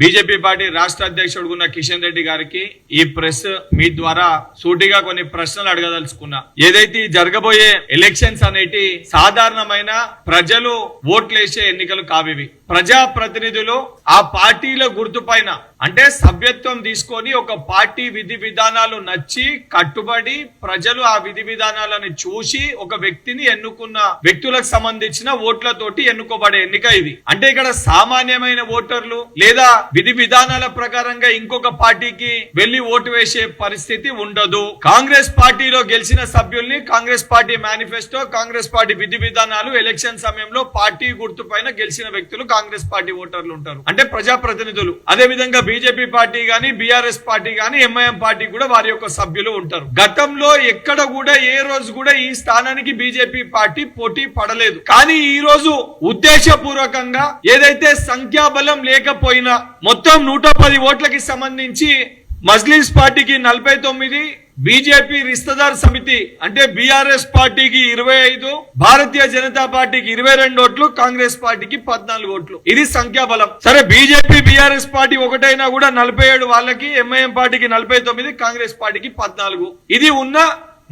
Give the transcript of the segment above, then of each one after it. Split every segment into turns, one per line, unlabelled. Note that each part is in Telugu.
బీజేపీ పార్టీ రాష్ట్ర అధ్యక్షుడు ఉన్న కిషన్ రెడ్డి గారికి ఈ ప్రెస్ మీ ద్వారా సూటిగా కొన్ని ప్రశ్నలు అడగదలుచుకున్నా. ఏదైతే జరగబోయే ఎలక్షన్స్ అనేటి సాధారణమైన ప్రజలు ఓట్లేసే ఎన్నికలు కావివి. ప్రజా ప్రతినిధులు ఆ పార్టీల గుర్తుపైన అంటే సభ్యత్వం తీసుకొని ఒక పార్టీ విధి విధానాలు నచ్చి కట్టుబడి ప్రజలు ఆ విధి విధానాలను చూసి ఒక వ్యక్తిని ఎన్నుకున్న వ్యక్తులకు సంబంధించిన ఓట్లతోటి ఎన్నుకోబడే ఎన్నిక ఇది. అంటే ఇక్కడ సామాన్యమైన ఓటర్లు లేదా విధి విధానాల ప్రకారంగా ఇంకొక పార్టీకి వెళ్ళి ఓటు వేసే పరిస్థితి ఉండదు. కాంగ్రెస్ పార్టీలో గెలిచిన సభ్యుల్ని Congress party manifesto Congress party విధి విధానాలు ఎలక్షన్ సమయంలో పార్టీ గుర్తు పైన గెలిచిన వ్యక్తులు కాంగ్రెస్ పార్టీ ఓటర్లు ఉంటారు. అంటే ప్రజాప్రతినిధులు. అదే విధంగా బీజేపీ పార్టీ గాని బీఆర్ఎస్ పార్టీ గాని ఎంఐఎం పార్టీ కూడా వారి యొక్క సభ్యులు ఉంటారు. గతంలో ఎక్కడ కూడా ఏ రోజు కూడా ఈ స్థానానికి బీజేపీ పార్టీ పోటీ పడలేదు. కానీ ఈ రోజు ఉద్దేశపూర్వకంగా ఏదైతే సంఖ్యాబలం లేకపోయినా మొత్తం నూట పది ఓట్లకి సంబంధించి మజ్లిస్ పార్టీకి నలభై తొమ్మిది బీజేపీ రిస్తదార్ సమితి అంటే బీఆర్ఎస్ పార్టీకి ఇరవై ఐదు భారతీయ జనతా పార్టీకి ఇరవై రెండు ఓట్లు కాంగ్రెస్ పార్టీకి పద్నాలుగు ఓట్లు. ఇది సంఖ్యాబలం. సరే బీజేపీ బీఆర్ఎస్ పార్టీ ఒకటైనా కూడా నలభై ఏడు వాళ్ళకి ఎంఐఎం పార్టీకి నలభై తొమ్మిది కాంగ్రెస్ పార్టీకి పద్నాలుగు. ఇది ఉన్న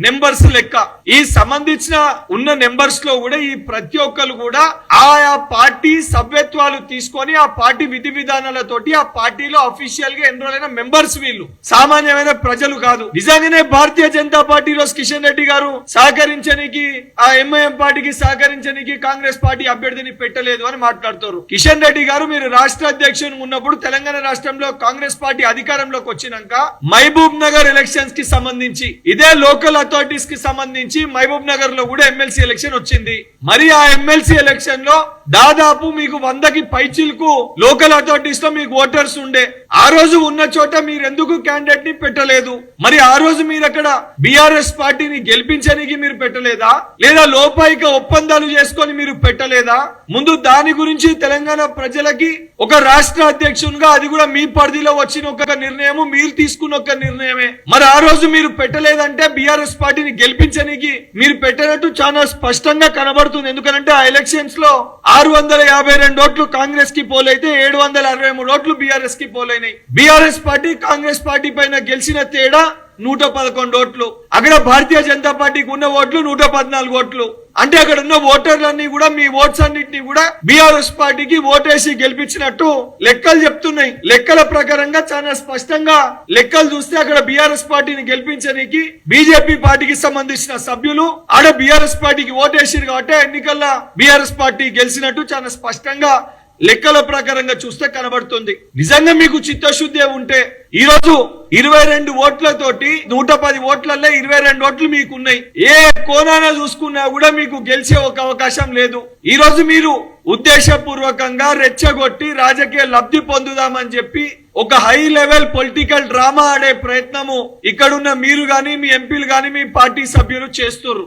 నెంబర్స్ లెక్క. ఈ సంబంధించిన ఉన్న నెంబర్స్లో కూడా ఈ ప్రతి ఒక్కరు కూడా ఆయా పార్టీ సభ్యత్వాలు తీసుకొని ఆ పార్టీ విధి విధానాలతోటి ఆ పార్టీలో అఫీషియల్గా ఎన్రోల్ అయిన మెంబర్స్ వీళ్ళు. సామాన్యమైన ప్రజలు కాదు. నిజంగానే భారతీయ జనతా పార్టీలో కిషన్ రెడ్డి గారు సహకరించనికి ఆ ఎంఐఎం పార్టీకి సహకరించనికి కాంగ్రెస్ పార్టీ అభ్యర్థిని పెట్టలేదు అని మాట్లాడుతారు. కిషన్ రెడ్డి గారు మీరు రాష్ట్ర అధ్యక్షుడు ఉన్నప్పుడు తెలంగాణ రాష్ట్రంలో కాంగ్రెస్ పార్టీ అధికారంలోకి వచ్చినాక మహబూబ్ నగర్ ఎలక్షన్స్కి సంబంధించి ఇదే లోకల్ అథారిటీస్కి సంబంధించి మహబూబ్ నగర్లో కూడా ఎమ్మెల్సీ ఎలక్షన్ వచ్చింది. మరి ఆ ఎమ్మెల్సీ ఎలక్షన్లో దాదాపు మీకు వందకి పైచిలకు లోకల్ అథారిటీస్లో మీకు ఓటర్స్ ఉండే. ఆ రోజు ఉన్న చోట మీరు ఎందుకు క్యాండిడేట్ని పెట్టలేదు? మరి ఆ రోజు మీరు అక్కడ బిఆర్ఎస్ పార్టీని గెలిపించడానికి మీరు పెట్టలేదా? లేదా లోపాయిక ఒప్పందాలు చేసుకొని మీరు పెట్టలేదా? ముందు దాని గురించి తెలంగాణ ప్రజలకి ఒక రాష్ట్ర అధ్యక్షునిగా అది కూడా మీ పరిధిలో వచ్చిన ఒక నిర్ణయం మీరు తీసుకున్న ఒక నిర్ణయమే. మరి ఆ రోజు మీరు పెట్టలేదంటే బిఆర్ఎస్ పార్టీని గెలిపించడానికి మీరు పెట్టినట్టు చాలా స్పష్టంగా కనబడుతుంది. ఎందుకంటే ఆ ఎలక్షన్స్లో ఆరు వందల యాభై రెండు ఓట్లు కాంగ్రెస్కి పోలైతే ఏడు వందల అరవై మూడు ఓట్లు బీఆర్ఎస్కి పోలైనాయి. బీఆర్ఎస్ పార్టీ కాంగ్రెస్ పార్టీ పైన గెలిచిన తేడా నూట పదకొండు ఓట్లు. అక్కడ భారతీయ జనతా పార్టీకి ఉన్న ఓట్లు నూట పద్నాలుగు ఓట్లు. అంటే అక్కడ ఉన్న ఓటర్లన్నీ కూడా మీ ఓట్స్ అన్నింటినీ కూడా బీఆర్ఎస్ పార్టీకి ఓటేసి గెలిపించినట్టు లెక్కలు చెప్తున్నాయి. లెక్కల ప్రకారంగా చాలా స్పష్టంగా లెక్కలు చూస్తే అక్కడ బీఆర్ఎస్ పార్టీని గెలిపించడానికి బీజేపీ పార్టీకి సంబంధించిన సభ్యులు ఆడ బీఆర్ఎస్ పార్టీకి ఓటేసిరు కాబట్టి ఎన్నికల్లో బీఆర్ఎస్ పార్టీ గెలిచినట్టు చాలా స్పష్టంగా లెక్కల ప్రకారంగా చూస్తే కనబడుతుంది. నిజంగా మీకు చిత్తశుద్ధి ఉంటే ఈ రోజు ఇరవై రెండు ఓట్లతోటి నూట పది ఓట్లలో ఇరవై రెండు ఓట్లు మీకు ఉన్నాయి ఏ కోణాన చూసుకున్నా కూడా మీకు గెలిచే ఒక అవకాశం లేదు. ఈ రోజు మీరు ఉద్దేశపూర్వకంగా రెచ్చగొట్టి రాజకీయ లబ్ధి పొందుదామని చెప్పి ఒక హై లెవెల్ పొలిటికల్ డ్రామా ఆడే ప్రయత్నము ఇక్కడున్న మీరు గాని మీ ఎంపీలు గాని మీ పార్టీ సభ్యులు చేస్తున్నారు